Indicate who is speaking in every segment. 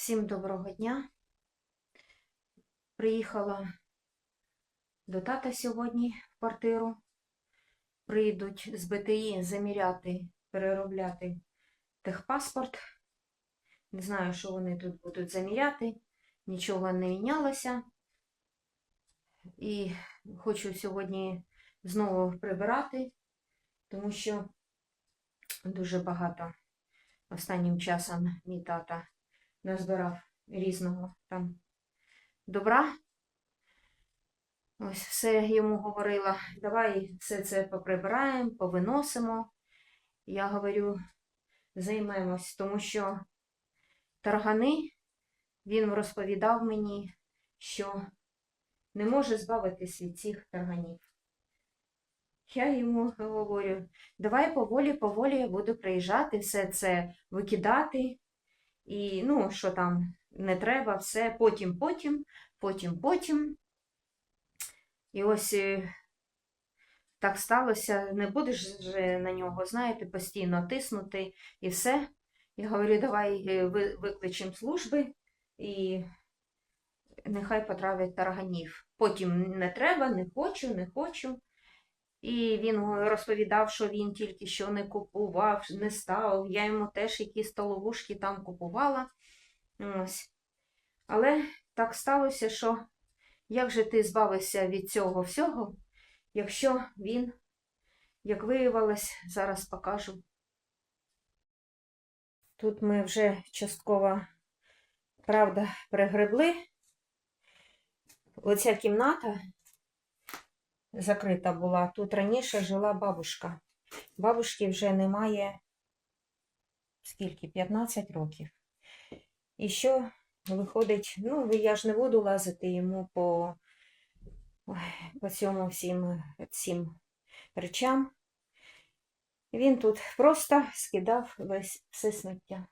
Speaker 1: Всім доброго дня. Приїхала до тата сьогодні в квартиру. Прийдуть з БТІ заміряти, переробляти техпаспорт. Не знаю, що вони тут будуть заміряти. Нічого не мінялося. І хочу сьогодні знову прибирати, тому що дуже багато останнім часом мій тата назбирав різного там добра. Ось все йому говорила, давай все це поприбираємо, повиносимо. Я говорю, займемось, тому що таргани, він розповідав мені, що не може збавитись від цих тарганів. Я йому говорю, давай поволі, поволі я буду приїжджати, все це викидати. І, ну, що там не треба, все потім, потім, потім, потім. І ось е, так сталося, не будеш же на нього, знаєте, постійно тиснути і все. Я говорю, давай е, викличемо служби і нехай потравлять тарганів. Потім не треба, не хочу, не хочу. І він розповідав, що він тільки що не купував, не ставив. Я йому теж якісь столовушки там купувала. Ось. Але так сталося, що як же ти збавився від цього всього, якщо він, як виявилось, зараз покажу. Тут ми вже частково, правда, пригребли. Оця кімната закрита була. Тут раніше жила бабушка. Бабушки вже немає скільки? 15 років. І що виходить, ну, я ж не буду лазити йому по, по цьому всім цим речам. Він тут просто скидав весь все сміття.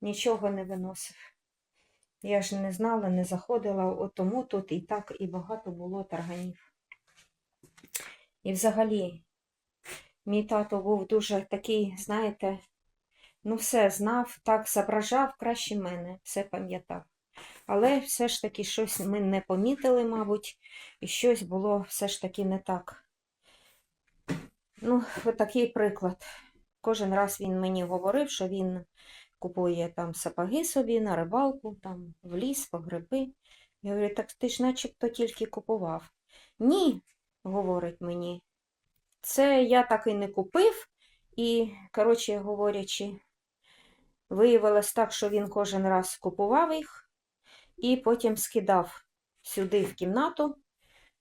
Speaker 1: Нічого не виносив. Я ж не знала, не заходила, от тому тут і так і багато було тарганів. І взагалі, мій тато був дуже такий, знаєте, ну все знав, так зображав краще мене, все пам'ятав. Але все ж таки щось ми не помітили, мабуть, і щось було все ж таки не так. Ну, такий приклад. Кожен раз він мені говорив, що він купує там сапоги собі на рибалку, там в ліс, по гриби. Я говорю, так ти ж начебто тільки купував. Ні, говорить мені. Це я так і не купив, і, коротше говорячи, виявилось так, що він кожен раз купував їх і потім скидав сюди в кімнату,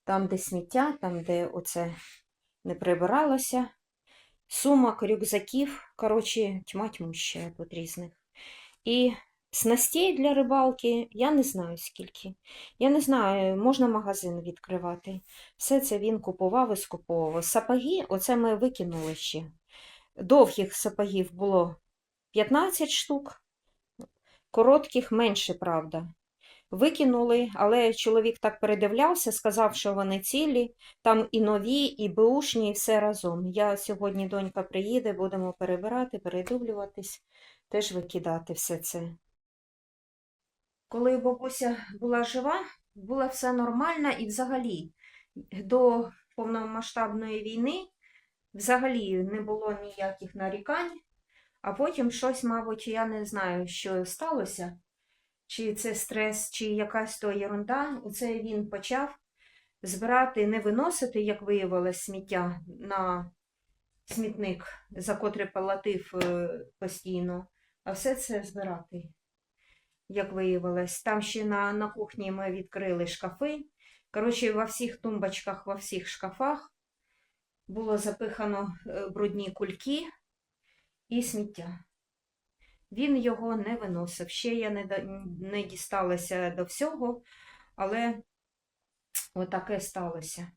Speaker 1: там, де сміття, там, де оце не прибиралося. Сумок, рюкзаків, коротше, тьма тьмуща тут різних. І снастей для рибалки я не знаю скільки. Я не знаю, можна магазин відкривати. Все це він купував і скуповував. Сапоги, оце ми викинули ще. Довгих сапогів було 15 штук, коротких менше, правда. Викинули, але чоловік так передивлявся, сказав, що вони цілі, там і нові, і беушні, і все разом. Я сьогодні донька приїде, будемо перебирати, передивлюватись, теж викидати все це. Коли бабуся була жива, було все нормально і взагалі до повномасштабної війни взагалі не було ніяких нарікань, а потім щось, мабуть, я не знаю, що сталося, чи це стрес, чи якась то ерунда. Оце він почав збирати, не виносити, як виявилось, сміття на смітник, за котрий платив е, постійно, а все це збирати як виявилось. Там ще на, на кухні ми відкрили шкафи. Коротше, во всіх тумбочках, во всіх шкафах було запихано е, брудні кульки і сміття. Він його не виносив. Ще я не, не дісталася до всього, але отаке сталося.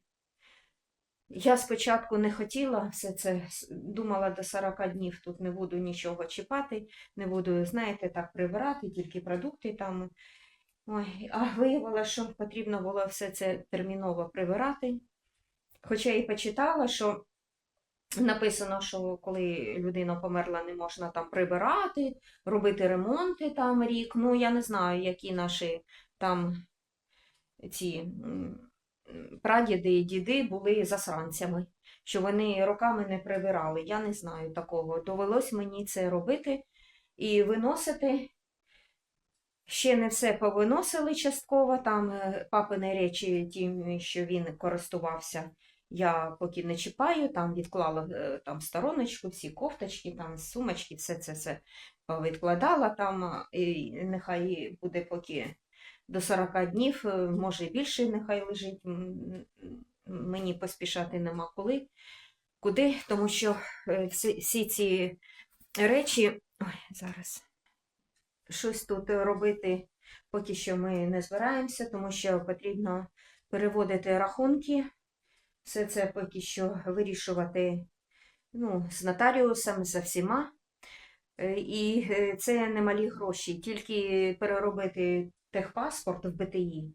Speaker 1: Я спочатку не хотіла все це, думала до 40 днів тут не буду нічого чіпати, не буду, знаєте, так прибирати, тільки продукти там. Ой, а виявилося, що потрібно було все це терміново прибирати. Хоча і почитала, що написано, що коли людина померла, не можна там прибирати, робити ремонти там рік. Ну, я не знаю, які наші там ці прадіди і діди були засранцями, що вони роками не прибирали. Я не знаю такого. Довелось мені це робити і виносити. Ще не все повиносили частково, там е, папини речі, ті, що він користувався, я поки не чіпаю, там відклала е, там стороночку, всі кофточки, там сумочки, все це все відкладала там, і нехай буде поки до 40 днів, е, може і більше нехай лежить. Мені поспішати нема коли, куди, тому що е, всі, ці речі, ой, зараз щось тут робити поки що ми не збираємося, тому що потрібно переводити рахунки. Все це поки що вирішувати ну, з нотаріусом, за всіма. Е, І це немалі гроші. Тільки переробити техпаспорт в БТІ.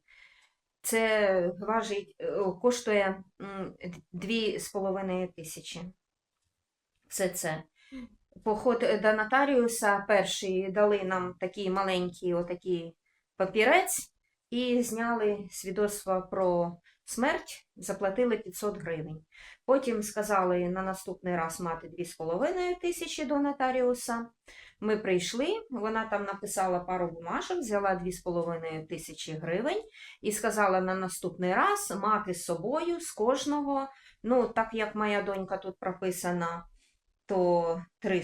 Speaker 1: Це важить, е, коштує м, 2,5 тисячі. Все це. Поход до нотаріуса перший дали нам такий маленький отакий папірець і зняли свідоцтво про смерть, заплатили 500 гривень. Потім сказали на наступний раз мати 2,5 тисячі до нотаріуса. Ми прийшли, вона там написала пару бумажок, взяла 2,5 тисячі гривень і сказала на наступний раз мати з собою з кожного, ну, так як моя донька тут прописана, то 3,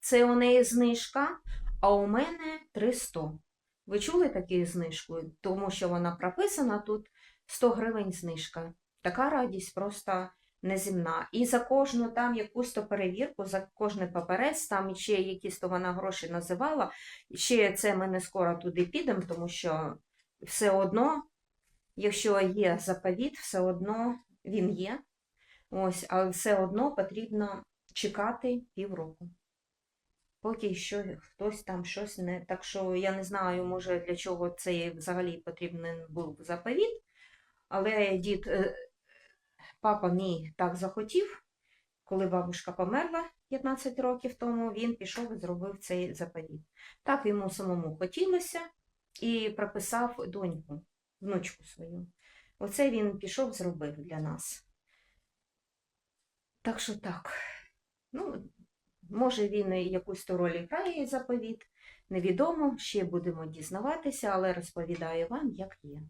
Speaker 1: це у неї знижка, а у мене 300. Ви чули таку знижку? Тому що вона прописана тут 100 гривень знижка. Така радість просто неземна. І за кожну там якусь то перевірку, за кожний паперець, там ще якісь то вона гроші називала. Ще це ми не скоро туди підемо, тому що все одно, якщо є заповіт, все одно він є. Ось, але все одно потрібно чекати півроку. Поки що хтось там щось не. Так що я не знаю, може для чого це взагалі потрібен був заповіт. Але дід, е, папа мій так захотів, коли бабушка померла 15 років тому, він пішов і зробив цей заповіт. Так йому самому хотілося і прописав доньку, внучку свою. Оце він пішов, зробив для нас. Так що так. Ну, може, він якусь то роль грає заповіт, невідомо, ще будемо дізнаватися, але розповідаю вам, як є.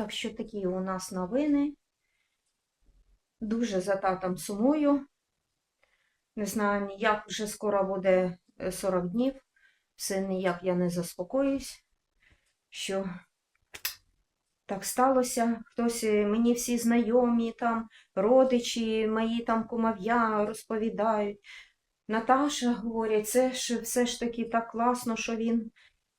Speaker 1: Так що такі у нас новини. Дуже за татом сумую. Не знаю, ніяк вже скоро буде е, 40 днів. Все ніяк я не заспокоюсь, що так сталося. Хтось е, мені всі знайомі, там, родичі, мої там кумов'я розповідають. Наташа говорить, це ж все ж таки так класно, що він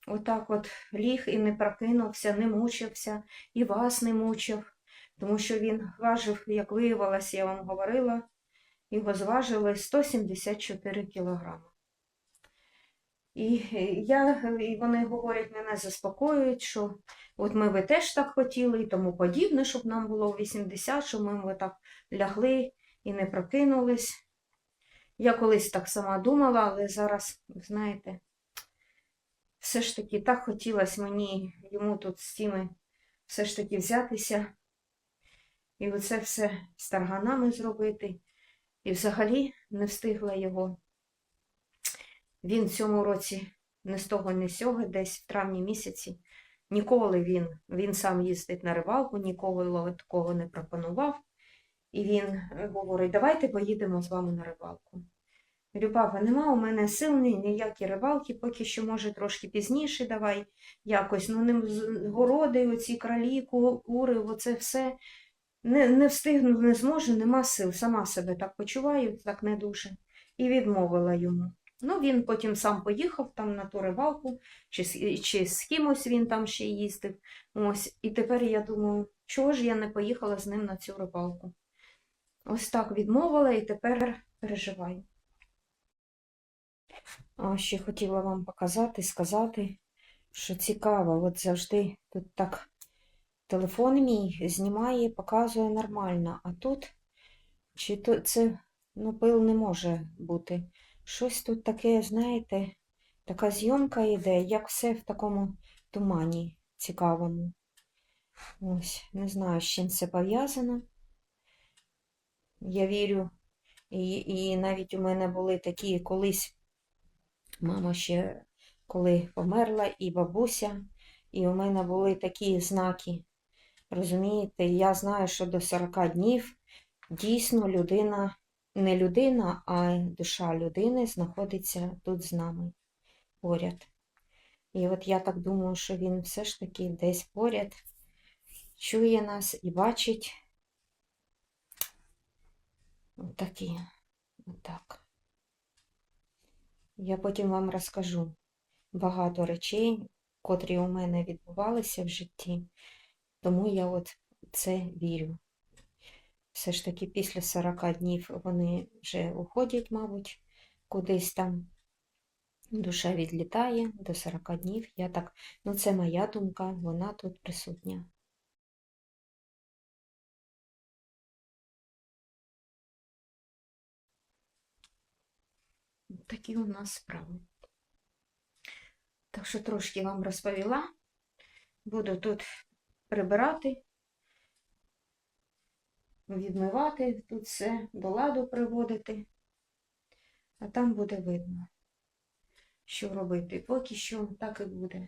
Speaker 1: отак от ліг і не прокинувся, не мучився, і вас не мучив, тому що він важив, як виявилось, я вам говорила, його зважили 174 кілограми. І е, я, і вони говорять, мене заспокоюють, що от ми би теж так хотіли і тому подібне, щоб нам було 80, щоб ми би так лягли і не прокинулись. Я колись так сама думала, але зараз, знаєте, все ж таки так хотілося мені йому тут з тими все ж таки взятися і оце все з тарганами зробити. І взагалі не встигла його. Він в цьому році не з того, не з сього, десь в травні місяці. Ніколи він, він сам їздить на рибалку, ніколи такого не пропонував. І він говорить, давайте поїдемо з вами на рибалку. Папа, нема у мене сил ні- ніякі рибалки, поки що, може, трошки пізніше давай якось. Ну, ним городи, оці кралі, кури, оце все. Не, не встигну, не зможу, нема сил, сама себе так почуваю, так не дуже. І відмовила йому. Ну, він потім сам поїхав там на ту рибалку, чи, чи з кимось він там ще їздив. Ось, і тепер я думаю, чого ж я не поїхала з ним на цю рибалку? Ось так відмовила і тепер переживаю. Ще хотіла вам показати, сказати, що цікаво, от завжди тут так телефон мій знімає, показує нормально, а тут чи то це ну, пил не може бути. Щось тут таке, знаєте, така зйомка йде, як все в такому тумані цікавому. Ось, не знаю, з чим це пов'язано. Я вірю, і, і навіть у мене були такі колись мама ще коли померла, і бабуся, і у мене були такі знаки. Розумієте, я знаю, що до 40 днів дійсно людина, не людина, а душа людини знаходиться тут з нами поряд. І от я так думаю, що він все ж таки десь поряд чує нас і бачить. Отакі. Отак. Я потім вам розкажу багато речей, котрі у мене відбувалися в житті, тому я от це вірю. Все ж таки після 40 днів вони вже уходять, мабуть, кудись там. Душа відлітає до 40 днів. Я так, ну це моя думка, вона тут присутня. Такі у нас справи. Так що трошки вам розповіла. Буду тут прибирати, відмивати, тут все до ладу приводити, а там буде видно, що робити. Поки що так і буде.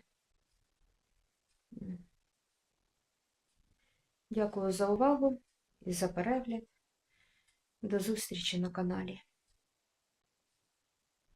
Speaker 1: Дякую за увагу і за перегляд. До зустрічі на каналі.